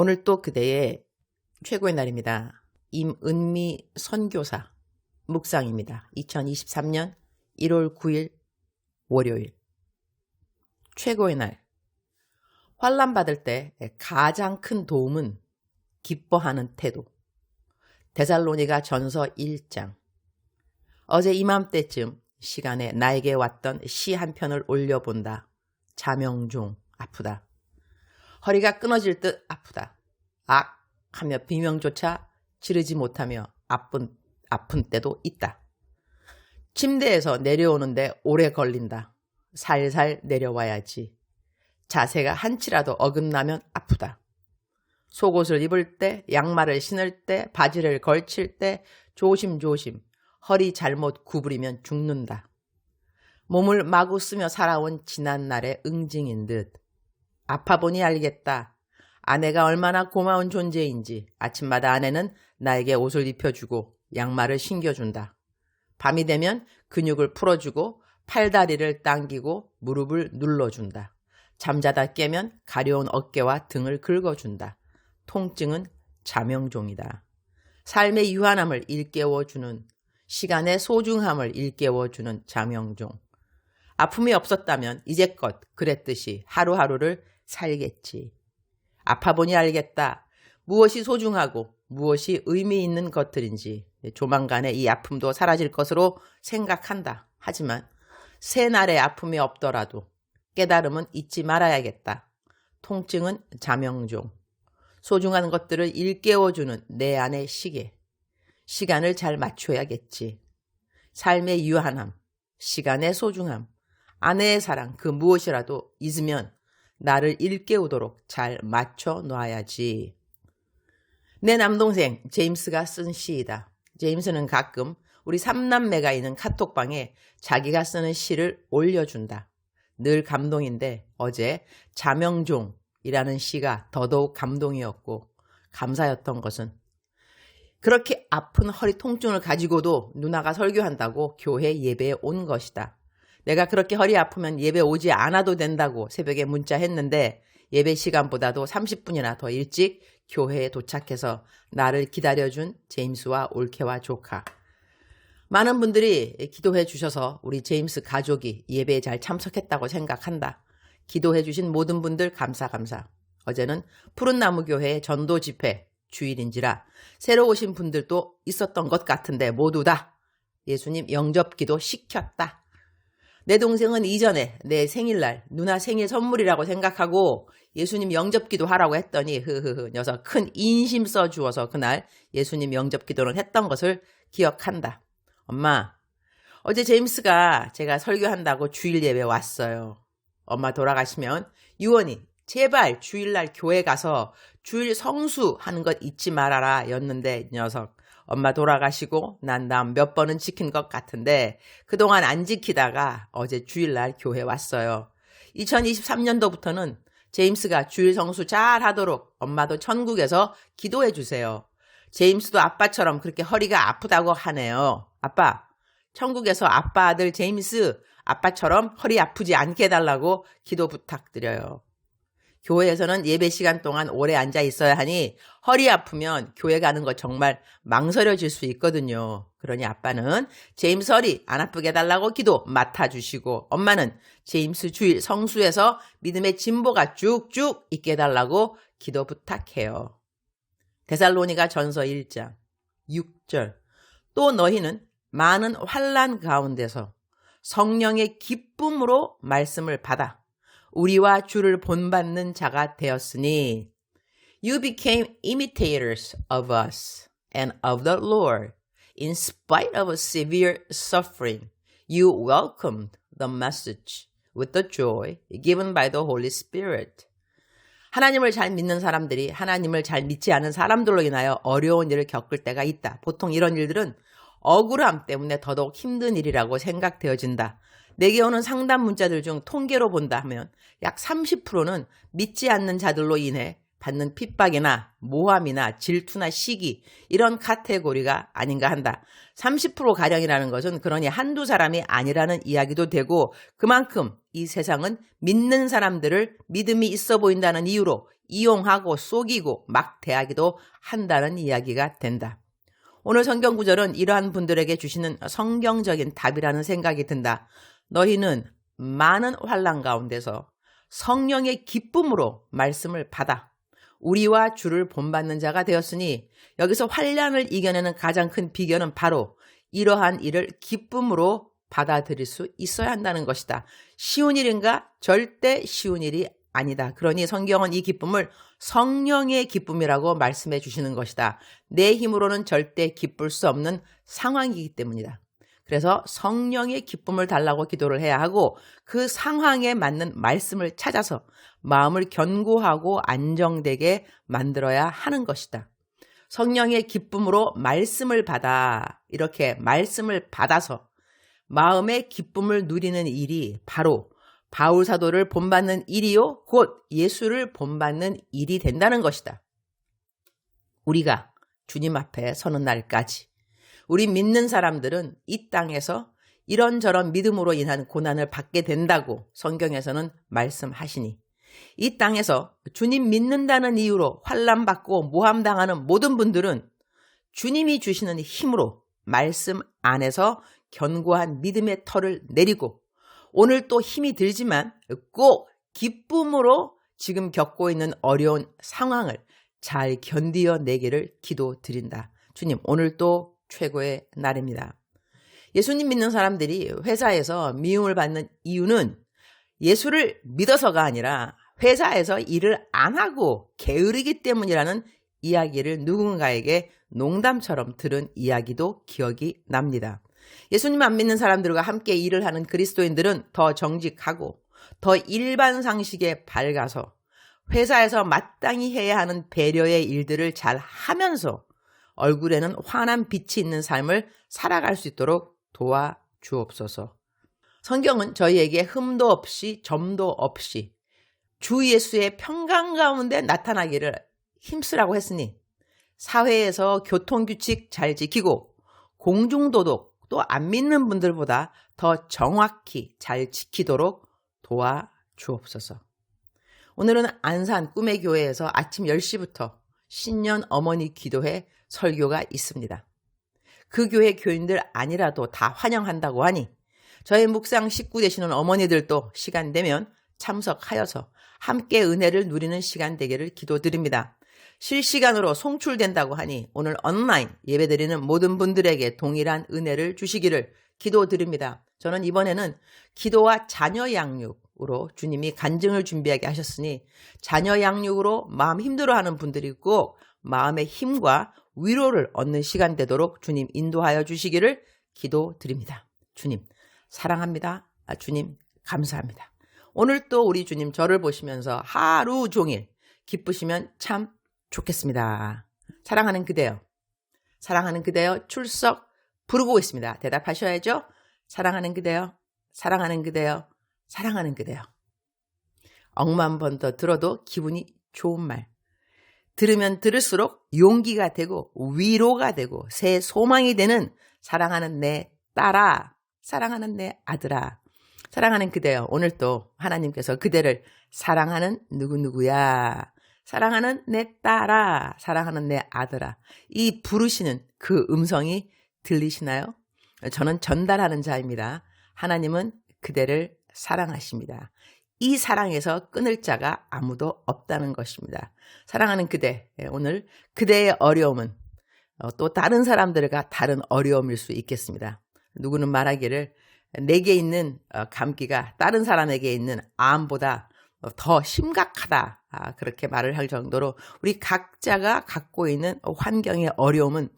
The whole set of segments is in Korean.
오늘 또 그대의 최고의 날입니다. 임은미 선교사 묵상입니다. 2023년 1월 9일 월요일 최고의 날 환란 받을 때 가장 큰 도움은 기뻐하는 태도 데살로니가 전서 1장 어제 이맘때쯤 시간에 나에게 왔던 시 한 편을 올려본다. 자명종 아프다. 허리가 끊어질 듯 아프다. 악 하며 비명조차 지르지 못하며 아픈, 아픈 때도 있다. 침대에서 내려오는데 오래 걸린다. 살살 내려와야지. 자세가 한치라도 어긋나면 아프다. 속옷을 입을 때, 양말을 신을 때, 바지를 걸칠 때 조심조심 허리 잘못 구부리면 죽는다. 몸을 마구 쓰며 살아온 지난 날의 응징인 듯 아파 보니 알겠다. 아내가 얼마나 고마운 존재인지 아침마다 아내는 나에게 옷을 입혀주고 양말을 신겨준다. 밤이 되면 근육을 풀어주고 팔다리를 당기고 무릎을 눌러준다. 잠자다 깨면 가려운 어깨와 등을 긁어준다. 통증은 자명종이다. 삶의 유한함을 일깨워주는 시간의 소중함을 일깨워주는 자명종. 아픔이 없었다면 이제껏 그랬듯이 하루하루를 살겠지. 아파 보니 알겠다. 무엇이 소중하고 무엇이 의미 있는 것들인지 조만간에 이 아픔도 사라질 것으로 생각한다. 하지만 새 날의 아픔이 없더라도 깨달음은 잊지 말아야겠다. 통증은 자명종. 소중한 것들을 일깨워주는 내 안의 시계. 시간을 잘 맞춰야겠지. 삶의 유한함, 시간의 소중함, 아내의 사랑, 그 무엇이라도 잊으면 나를 일깨우도록 잘 맞춰 놔야지. 내 남동생 제임스가 쓴 시이다. 제임스는 가끔 우리 삼남매가 있는 카톡방에 자기가 쓰는 시를 올려준다. 늘 감동인데 어제 자명종이라는 시가 더더욱 감동이었고 감사였던 것은 그렇게 아픈 허리 통증을 가지고도 누나가 설교한다고 교회 예배에 온 것이다. 내가 그렇게 허리 아프면 예배 오지 않아도 된다고 새벽에 문자했는데 예배 시간보다도 30분이나 더 일찍 교회에 도착해서 나를 기다려준 제임스와 올케와 조카. 많은 분들이 기도해 주셔서 우리 제임스 가족이 예배에 잘 참석했다고 생각한다. 기도해 주신 모든 분들 감사 감사. 어제는 푸른나무 교회 전도 집회 주일인지라 새로 오신 분들도 있었던 것 같은데 모두 다 예수님 영접 기도 시켰다. 내 동생은 이전에 내 생일날 누나 생일 선물이라고 생각하고 예수님 영접기도 하라고 했더니 흐흐흐 녀석 큰 인심 써 주어서 그날 예수님 영접기도를 했던 것을 기억한다. 엄마 어제 제임스가 제가 설교한다고 주일 예배 왔어요. 엄마 돌아가시면 유언이 제발 주일날 교회 가서 주일 성수 하는 것 잊지 말아라 였는데 녀석 엄마 돌아가시고 난 다음 몇 번은 지킨 것 같은데 그동안 안 지키다가 어제 주일날 교회 왔어요. 2023년도부터는 제임스가 주일 성수 잘 하도록 엄마도 천국에서 기도해 주세요. 제임스도 아빠처럼 그렇게 허리가 아프다고 하네요. 아빠, 천국에서 아빠 아들 제임스 아빠처럼 허리 아프지 않게 해달라고 기도 부탁드려요. 교회에서는 예배 시간 동안 오래 앉아 있어야 하니 허리 아프면 교회 가는 거 정말 망설여질 수 있거든요. 그러니 아빠는 제임스 허리 안 아프게 해달라고 기도 맡아주시고 엄마는 제임스 주일 성수에서 믿음의 진보가 쭉쭉 있게 해달라고 기도 부탁해요. 데살로니가 전서 1장 6절 또 너희는 많은 환란 가운데서 성령의 기쁨으로 말씀을 받아 우리와 주를 본받는 자가 되었으니 you became imitators of us and of the Lord. In spite of a severe suffering, you welcomed the message with the joy given by the Holy Spirit. 하나님을 잘 믿는 사람들이 하나님을 잘 믿지 않은 사람들로 인하여 어려운 일을 겪을 때가 있다. 보통 이런 일들은 억울함 때문에 더더욱 힘든 일이라고 생각되어진다. 내게 오는 상담 문자들 중 통계로 본다 하면 약 30%는 믿지 않는 자들로 인해 받는 핍박이나 모함이나 질투나 시기 이런 카테고리가 아닌가 한다. 30%가량이라는 것은 그러니 한두 사람이 아니라는 이야기도 되고 그만큼 이 세상은 믿는 사람들을 믿음이 있어 보인다는 이유로 이용하고 속이고 막 대하기도 한다는 이야기가 된다. 오늘 성경 구절은 이러한 분들에게 주시는 성경적인 답이라는 생각이 든다. 너희는 많은 환란 가운데서 성령의 기쁨으로 말씀을 받아 우리와 주를 본받는 자가 되었으니 여기서 환란을 이겨내는 가장 큰 비결은 바로 이러한 일을 기쁨으로 받아들일 수 있어야 한다는 것이다. 쉬운 일인가? 절대 쉬운 일이 아니다. 그러니 성경은 이 기쁨을 성령의 기쁨이라고 말씀해 주시는 것이다. 내 힘으로는 절대 기쁠 수 없는 상황이기 때문이다. 그래서 성령의 기쁨을 달라고 기도를 해야 하고 그 상황에 맞는 말씀을 찾아서 마음을 견고하고 안정되게 만들어야 하는 것이다. 성령의 기쁨으로 말씀을 받아 이렇게 말씀을 받아서 마음의 기쁨을 누리는 일이 바로 바울 사도를 본받는 일이요 곧 예수를 본받는 일이 된다는 것이다. 우리가 주님 앞에 서는 날까지 우리 믿는 사람들은 이 땅에서 이런저런 믿음으로 인한 고난을 받게 된다고 성경에서는 말씀하시니 이 땅에서 주님 믿는다는 이유로 환란 받고 모함 당하는 모든 분들은 주님이 주시는 힘으로 말씀 안에서 견고한 믿음의 털을 내리고 오늘 또 힘이 들지만 꼭 기쁨으로 지금 겪고 있는 어려운 상황을 잘 견디어 내기를 기도 드린다. 주님, 오늘 또 최고의 날입니다. 예수님 믿는 사람들이 회사에서 미움을 받는 이유는 예수를 믿어서가 아니라 회사에서 일을 안 하고 게으르기 때문이라는 이야기를 누군가에게 농담처럼 들은 이야기도 기억이 납니다. 예수님 안 믿는 사람들과 함께 일을 하는 그리스도인들은 더 정직하고 더 일반 상식에 밝아서 회사에서 마땅히 해야 하는 배려의 일들을 잘 하면서 얼굴에는 환한 빛이 있는 삶을 살아갈 수 있도록 도와 주옵소서. 성경은 저희에게 흠도 없이 점도 없이 주 예수의 평강 가운데 나타나기를 힘쓰라고 했으니 사회에서 교통규칙 잘 지키고 공중도덕 또 안 믿는 분들보다 더 정확히 잘 지키도록 도와 주옵소서. 오늘은 안산 꿈의 교회에서 아침 10시부터 신년 어머니 기도회 설교가 있습니다. 그 교회 교인들 아니라도 다 환영한다고 하니 저의 묵상 식구 되시는 어머니들도 시간 되면 참석하여서 함께 은혜를 누리는 시간 되기를 기도드립니다. 실시간으로 송출된다고 하니 오늘 온라인 예배드리는 모든 분들에게 동일한 은혜를 주시기를 기도드립니다. 저는 이번에는 기도와 자녀 양육 으로 주님이 간증을 준비하게 하셨으니 자녀 양육으로 마음 힘들어하는 분들이 꼭 마음의 힘과 위로를 얻는 시간 되도록 주님 인도하여 주시기를 기도드립니다. 주님 사랑합니다. 아, 주님 감사합니다. 오늘 또 우리 주님 저를 보시면서 하루 종일 기쁘시면 참 좋겠습니다. 사랑하는 그대요. 사랑하는 그대요. 출석 부르고 있습니다. 대답하셔야죠. 사랑하는 그대요. 사랑하는 그대요. 사랑하는 그대요. 억만 번 더 들어도 기분이 좋은 말. 들으면 들을수록 용기가 되고 위로가 되고 새 소망이 되는 사랑하는 내 딸아, 사랑하는 내 아들아, 사랑하는 그대요. 오늘 또 하나님께서 그대를 사랑하는 누구누구야. 사랑하는 내 딸아, 사랑하는 내 아들아. 이 부르시는 그 음성이 들리시나요? 저는 전달하는 자입니다. 하나님은 그대를 사랑하십니다. 이 사랑에서 끊을 자가 아무도 없다는 것입니다. 사랑하는 그대, 예, 오늘 그대의 어려움은 어, 또 다른 사람들과 다른 어려움일 수 있겠습니다. 누구는 말하기를 내게 있는 어, 감기가 다른 사람에게 있는 암보다 더 심각하다. 아, 그렇게 말을 할 정도로 우리 각자가 갖고 있는 환경의 어려움은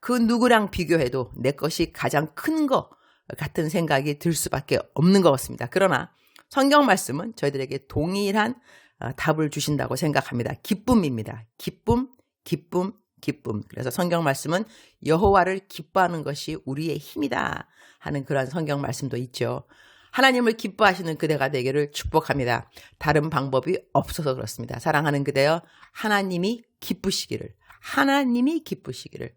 그 누구랑 비교해도 내 것이 가장 큰것 같은 생각이 들 수밖에 없는 것 같습니다. 그러나 성경 말씀은 저희들에게 동일한 어, 답을 주신다고 생각합니다. 기쁨입니다. 기쁨, 기쁨, 기쁨. 그래서 성경 말씀은 여호와를 기뻐하는 것이 우리의 힘이다 하는 그러한 성경 말씀도 있죠. 하나님을 기뻐하시는 그대가 되기를 축복합니다. 다른 방법이 없어서 그렇습니다. 사랑하는 그대여 하나님이 기쁘시기를 하나님이 기쁘시기를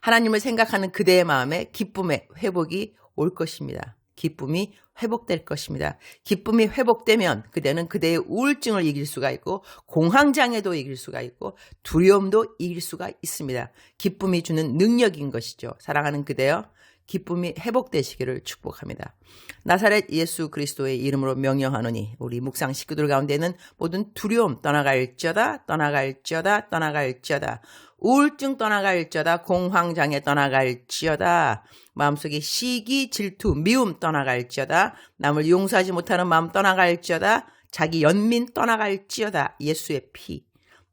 하나님을 생각하는 그대의 마음에 기쁨의 회복이 올 것입니다. 기쁨이 회복될 것입니다. 기쁨이 회복되면 그대는 그대의 우울증을 이길 수가 있고 공황장애도 이길 수가 있고 두려움도 이길 수가 있습니다. 기쁨이 주는 능력인 것이죠. 사랑하는 그대여 기쁨이 회복되시기를 축복합니다. 나사렛 예수 그리스도의 이름으로 명령하노니 우리 묵상 식구들 가운데는 모든 두려움 떠나갈지어다 떠나갈지어다 떠나갈지어다. 우울증 떠나갈지어다 공황장애 떠나갈지어다. 마음속에 시기 질투 미움 떠나갈지어다. 남을 용서하지 못하는 마음 떠나갈지어다. 자기 연민 떠나갈지어다. 예수의 피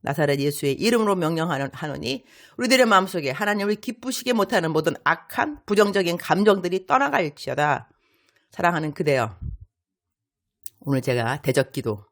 나사렛 예수의 이름으로 명령하노니 우리들의 마음속에 하나님을 기쁘시게 못하는 모든 악한 부정적인 감정들이 떠나갈지어다. 사랑하는 그대여, 오늘 제가 대적기도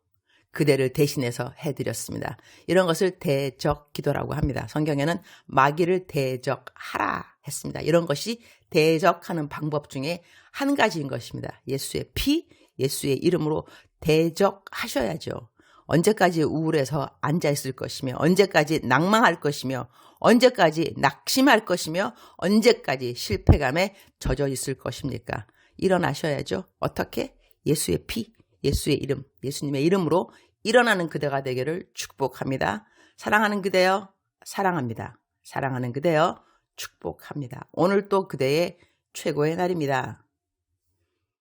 그대를 대신해서 해드렸습니다. 이런 것을 대적기도라고 합니다. 성경에는 마귀를 대적하라 했습니다. 이런 것이 대적하는 방법 중에 한 가지인 것입니다. 예수의 피, 예수의 이름으로 대적하셔야죠. 언제까지 우울해서 앉아 있을 것이며, 언제까지 낭망할 것이며, 언제까지 낙심할 것이며, 언제까지 실패감에 젖어 있을 것입니까? 일어나셔야죠. 어떻게? 예수의 피, 예수의 이름, 예수님의 이름으로 일어나는 그대가 되기를 축복합니다. 사랑하는 그대여, 사랑합니다. 사랑하는 그대여, 축복합니다. 오늘 또 그대의 최고의 날입니다.